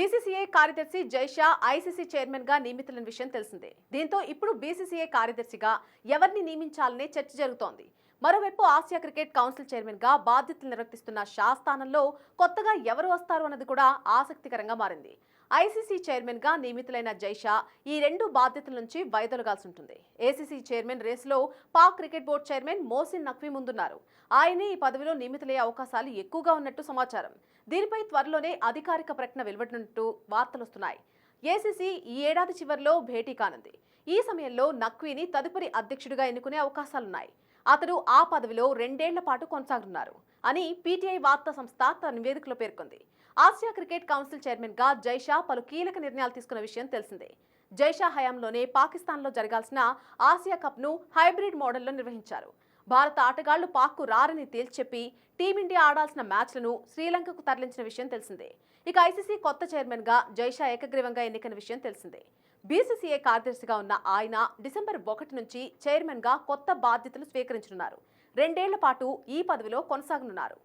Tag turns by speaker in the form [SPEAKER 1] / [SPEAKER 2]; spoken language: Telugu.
[SPEAKER 1] బీసీసీఐ కార్యదర్శి జైషా ఐసీసీ చైర్మన్గా నియమితులైన విషయం తెలిసిందే. దీంతో ఇప్పుడు బీసీసీఐ కార్యదర్శిగా ఎవరిని నియమించాలనే చర్చ జరుగుతోంది. మరోవైపు ఆసియా క్రికెట్ కౌన్సిల్ చైర్మన్గా బాధ్యతలు నిర్వర్తిస్తున్న షా స్థానంలో కొత్తగా ఎవరు వస్తారు అన్నది కూడా ఆసక్తికరంగా మారింది. ఐసీసీ చైర్మన్గా నియమితులైన జైషా ఈ రెండు బాధ్యతల నుంచి వైదొలగాల్సి ఉంటుంది. ఏసీసీ చైర్మన్ రేసులో Pak cricket board chairman Mohsin Naqvi ముందున్నారు. ఆయనే ఈ పదవిలో నియమితులయ్యే అవకాశాలు ఎక్కువగా ఉన్నట్టు సమాచారం. దీనిపై త్వరలోనే అధికారిక ప్రకటన వెలువడినట్టు వార్తలొస్తున్నాయి ఏసీసీ ఈ ఏడాది చివరిలో భేటీ కానుంది. ఈ సమయంలో నక్వీని తదుపరి అధ్యక్షుడిగా ఎన్నుకునే అవకాశాలున్నాయి. అతడు ఆ పదవిలో రెండేళ్ళ పాటు కొనసాగనున్నారు అని పీటీఐ వార్తా సంస్థ తన నివేదికలో పేర్కొంది. ఆసియా క్రికెట్ కౌన్సిల్ చైర్మన్గా జైషా పలు కీలక నిర్ణయాలు తీసుకున్న విషయం తెలిసిందే. జైషా హయాంలోనే పాకిస్తాన్లో జరగాల్సిన ఆసియా కప్ను హైబ్రిడ్ మోడల్లో నిర్వహించారు. భారత ఆటగాళ్ళు పాక్కు రారని తేల్చెప్పి టీమిండియా ఆడాల్సిన మ్యాచ్లను శ్రీలంకకు తరలించిన విషయం తెలిసిందే. ఇక ఐసీసీ కొత్త చైర్మన్గా జైషా ఏకగ్రీవంగా ఎన్నికైన విషయం తెలిసిందే. బీసీసీఐ కార్యదర్శిగా ఉన్న ఆయన డిసెంబర్ ఒకటి నుంచి చైర్మన్గా కొత్త బాధ్యతలు స్వీకరించనున్నారు. రెండేళ్ళ పాటు ఈ పదవిలో కొనసాగనున్నారు.